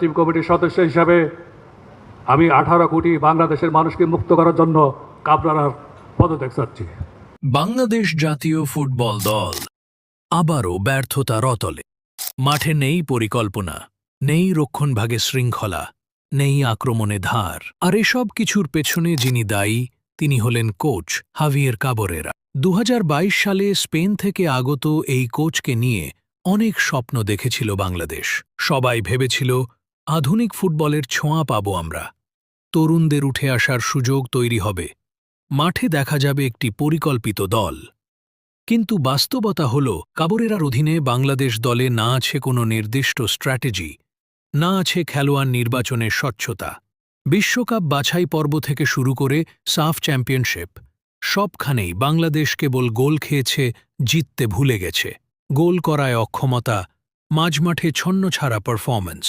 Team কমিটির সদস্য হিসাবে আমি আঠারো কোটি বাংলাদেশের মানুষকে মুক্ত করার জন্য কাবরার পদত্যাগ চাচ্ছি। বাংলাদেশ জাতীয় ফুটবল দল আবারও ব্যর্থতা রতলে। মাঠে নেই পরিকল্পনা, নেই রক্ষণভাগে শৃঙ্খলা, নেই আক্রমণে ধার। আর এসব কিছুর পেছনে যিনি দায়ী, তিনি হলেন কোচ হাভিয়ের কাবরেরা। দু হাজার বাইশ সালে স্পেন থেকে আগত এই কোচকে নিয়ে অনেক স্বপ্ন দেখেছিল বাংলাদেশ। সবাই ভেবেছিল আধুনিক ফুটবলের ছোঁয়া পাব আমরা। তরুণদের উঠে আসার সুযোগ তৈরি হবে। মাঠে দেখা যাবে একটি পরিকল্পিত দল। কিন্তু বাস্তবতা হল, কাবরেরার অধীনে বাংলাদেশ দলে না আছে কোনো নির্দিষ্ট স্ট্র্যাটেজি, না আছে খেলোয়াড় নির্বাচনের স্বচ্ছতা। বিশ্বকাপ বাছাই পর্ব থেকে শুরু করে সাফ চ্যাম্পিয়নশিপ, সবখানেই বাংলাদেশ কেবল গোল খেয়েছে, জিততে ভুলে গেছে। গোল করায় অক্ষমতা, মাঝমাঠে ছন্নছাড়া পারফরম্যান্স